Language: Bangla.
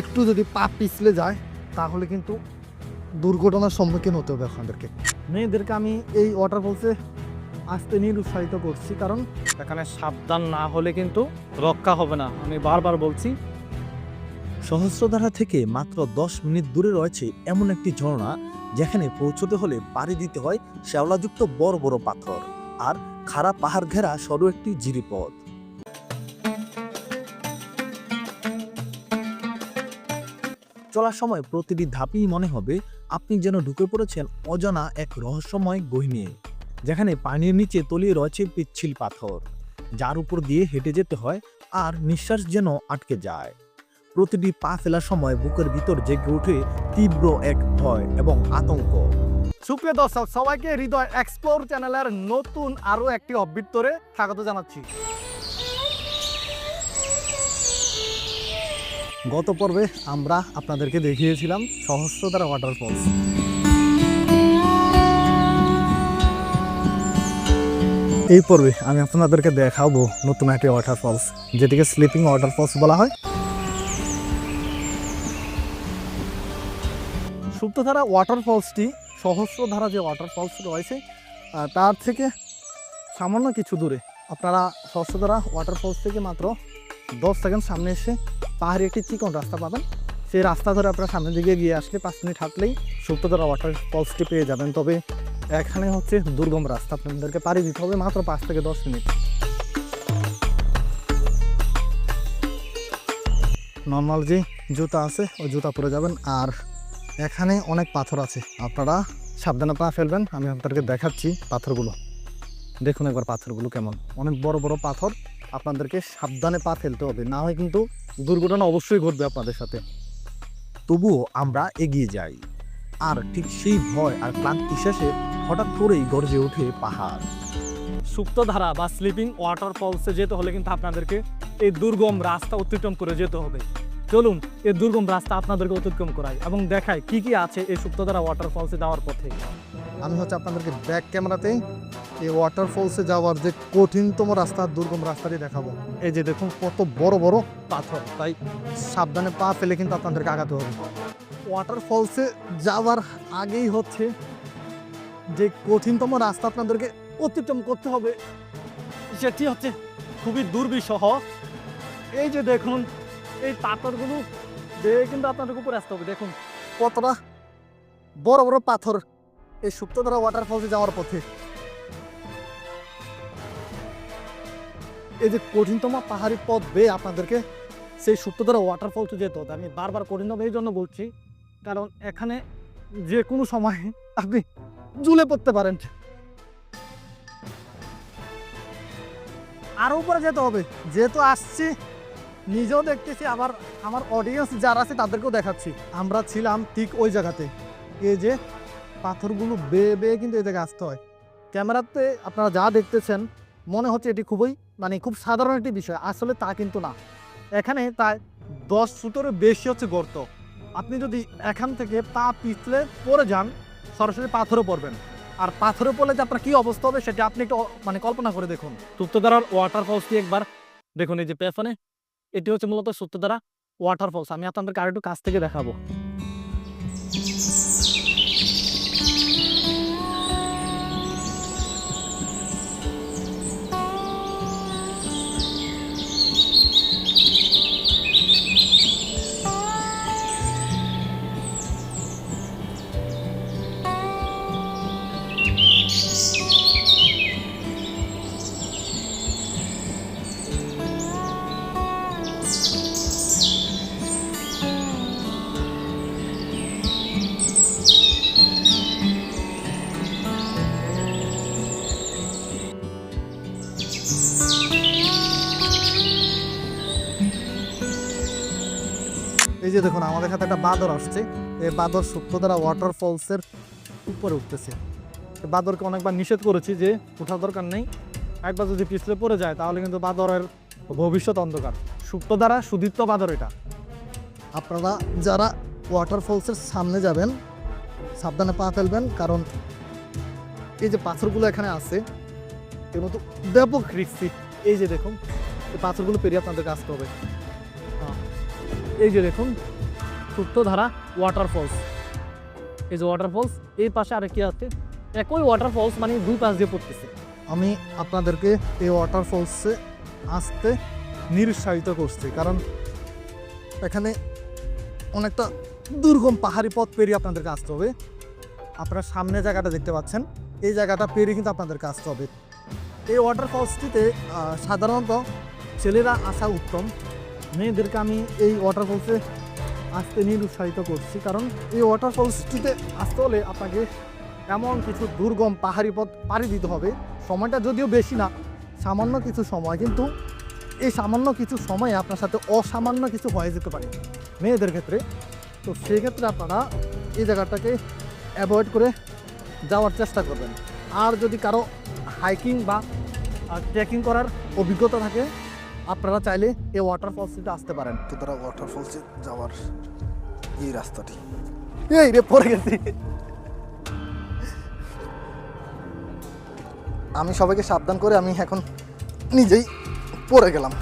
একটু যদি পা পিছলে যায় তাহলে কিন্তু দুর্ঘটনার সম্মুখীন হতে হবে আপনাদেরকে। মেয়েদেরকে আমি এই ওয়াটারফলসে আসতে নিরুৎসাহিত করছি কারণ এখানে সাবধান না হলে কিন্তু রক্ষা হবে না। আমি বারবার বলছি সহস্রধারা থেকে মাত্র দশ মিনিট দূরে রয়েছে এমন একটি ঝর্ণা যেখানে পৌঁছতে হলে পাড়ি দিতে হয় শ্যাওলাযুক্ত বড় বড় পাথর। আর খাড়া পাহাড় ঘেরা সরু একটি জিরিপথ। চলার সময় প্রতিটি ধাপেই মনে হবে আপনি যেন ঢুকে পড়েছেন অজানা এক রহস্যময় গহিনে যেখানে পানির নিচে তলিয়ে রয়েছে পিচ্ছিল পাথর। যার উপর দিয়ে হেঁটে যেতে হয় আর নিঃশ্বাস যেন আটকে যায়। প্রতিটি পা ফেলার সময় বুকের ভিতর জেগে ওঠে তীব্র এক ভয় এবং আতঙ্ক। সুপ্রিয় দর্শক, সবাইকে হৃদয় এক্সপ্লোর চ্যানেলের নতুন আরও একটি অভ্যন্তরে স্বাগত জানাচ্ছি। গত পর্বে আমরা আপনাদেরকে দেখিয়েছিলাম সহস্রধারা ওয়াটারফলস এই পর্বে আমি আপনাদেরকে দেখাবো নতুন একটি ওয়াটারফলস যেটিকে স্লিপিং ওয়াটারফলস বলা হয়। সুপ্তধারা ওয়াটারফলসটি সহস্রধারা যে ওয়াটারফলস রয়েছে তার থেকে সামান্য কিছু দূরে। আপনারা সহস্রধারা ওয়াটারফলস থেকে মাত্র দশ সেকেন্ড সামনে এসে পাহাড়ি একটি চিকন রাস্তা পাবেন। সেই রাস্তা ধরে আপনারা সামনের দিকে গিয়ে আসলে পাঁচ মিনিট হাঁটলেই সুপ্তধারা ওয়াটারফলসটি পেয়ে যাবেন। তবে এখানে হচ্ছে দুর্গম রাস্তা, আপনাদেরকে পাড়ি দিতে হবে মাত্র পাঁচ থেকে দশ মিনিট। নর্মাল যে জুতা আছে, ওই জুতা পরে যাবেন। আর এখানে অনেক পাথর আছে। আপনারা সাবধানে পা ফেলবেন, আমি আপনাদেরকে দেখাচ্ছি পাথরগুলো। দেখুন একবার পাথরগুলো কেমন। অনেক বড় বড় পাথর। আপনাদেরকে সাবধানে পা ফেলতে হবে। না হয় কিন্তু দুর্ঘটনা অবশ্যই ঘটবে আপনাদের সাথে। তবুও আমরা এগিয়ে যাই। আর ঠিক সেই ভয় আর ক্লান্তি শেষে হঠাৎ করেই গর্জে ওঠে পাহাড়। সুপ্তধারা বা স্লিপিং ওয়াটারফলসে যেতে হলে কিন্তু আপনাদেরকে এই দুর্গম রাস্তা অতিক্রম করে যেতে হবে। চলুন এই দুর্গম রাস্তা আপনাদেরকে অতিক্রম করাই এবং দেখাই কি কি আছে এই সুপ্তধারা ওয়াটারফলসে যাওয়ার পথে। আমি হচ্ছে আপনাদেরকে ব্যাক ক্যামেরাতে এই ওয়াটারফলসে যাওয়ার যে কঠিনতম রাস্তা, দুর্গম রাস্তাটি দেখাবো। এই যে দেখুন, কত বড় বড় পাথর। তাই সাবধানে পা ফেলে কিন্তু আপনাদেরকে আগাতে হবে। ওয়াটারফলসে যাওয়ার আগেই হচ্ছে যে কঠিনতম রাস্তা আপনাদেরকে অতিক্রম করতে হবে, সেটি হচ্ছে খুবই দুর্বিষহ। এই যে দেখুন, এই পাথরগুলো দিয়ে কিন্তু আপনাদের উপরে আসতে হবে। দেখুন, কতটা বড় বড় পাথর এই সুপ্তধারা ওয়াটারফলসে যাওয়ার পথে। এই যে কঠিনতম পাহাড়ি পথ বেয়ে আপনাদেরকে সেই সুপ্তধারা ওয়াটারফলসে যেতে হবে। আমি বারবার কঠিনতম এই জন্য বলছি, কারণ এখানে যে কোনো সময় আপনি ঝুলে পড়তে পারেন। আরও উপরে যেতে হবে। যেহেতু আসছি, নিজেও দেখতেছি, আবার আমার অডিয়েন্স যারা আছে তাদেরকেও দেখাচ্ছি। আমরা ছিলাম ঠিক ওই জায়গাতে। এই যে পাথরগুলো বেয়ে বেয়ে কিন্তু এই জায়গায় আসতে হয়। ক্যামেরাতে আপনারা যা দেখতেছেন, মনে হচ্ছে এটি খুবই মানে খুব সাধারণ একটি বিষয়, আসলে তা কিন্তু না। এখানে তাই দশ ফুটেরও বেশি হচ্ছে গর্ত। আপনি যদি এখান থেকে পা পিছলে পড়ে যান, সরাসরি পাথরে পড়বেন। আর পাথরে পড়লে যে আপনার কি অবস্থা হবে, সেটা আপনি একটু মানে কল্পনা করে দেখুন। সুপ্তধারার ওয়াটারফলসটি একবার দেখুন এই যে পেছনে, এটি হচ্ছে মূলত সুপ্তধারা ওয়াটারফলস আমি আপনাদেরকে আর একটু কাছ থেকে দেখাবো। এই যে দেখুন, আমাদের সাথে একটা বাদর আসছে। এই বাঁদর বাদর সুপ্তধারা ওয়াটারফলসের উপরে উঠতেছে। বাদরকে অনেকবার নিষেধ করেছি যে ওঠার দরকার নেই। একবার যদি পিছলে পড়ে যায়, তাহলে কিন্তু বাদরের ভবিষ্যৎ অন্ধকার। সুপ্ত দ্বারা সুদীপ্ত বাদর এটা। আপনারা যারা ওয়াটারফলসের সামনে যাবেন, সাবধানে পা ফেলবেন, কারণ এই যে পাথরগুলো এখানে আছে, এর মতো ব্যাপক রিক্সি এই যে দেখুন, এই পাথরগুলো পেরিয়ে আপনাদেরকে আসতে হবে এই যে দেখুন সুপ্তধারা ওয়াটারফলস এই যে ওয়াটারফলস এই পাশে আর কি আছে। একই ওয়াটারফলস মানে দুই পাশ দিয়ে পড়তেছে। আমি আপনাদেরকে এই ওয়াটারফলসে আসতে নিরুৎসাহিত করছি, কারণ এখানে অনেকটা দুর্গম পাহাড়ি পথ পেরিয়ে আপনাদেরকে আসতে হবে। আপনারা সামনে জায়গাটা দেখতে পাচ্ছেন, এই জায়গাটা পেরিয়ে কিন্তু আপনাদেরকে আসতে হবে। এই ওয়াটারফলসটিতে সাধারণত ছেলেরা আসা উত্তম মেয়েদেরকে আমি এই ওয়াটারফলসে আসতে নিরুৎসাহিত করছি। কারণ এই ওয়াটারফলসটিতে আসতে হলে আপনাকে এমন কিছু দুর্গম পাহাড়ি পথ পাড়ি দিতে হবে। সময়টা যদিও বেশি না, সামান্য কিছু সময়, কিন্তু এই সামান্য কিছু সময়ে আপনার সাথে অসামান্য কিছু হয়ে যেতে পারে মেয়েদের ক্ষেত্রে। তো সেক্ষেত্রে আপনারা এই জায়গাটাকে অ্যাভয়েড করে যাওয়ার চেষ্টা করবেন। আর যদি কারও হাইকিং বা ট্রেকিং করার অভিজ্ঞতা থাকে আপনারা চাইলে এই ওয়াটারফলসটিতে আসতে পারেন। তো তারা ওয়াটারফলসে যাওয়ার এই রাস্তাটি। এই রে পড়ে গেছি। আমি সবাইকে সাবধান করে আমি এখন নিজেই পড়ে গেলাম।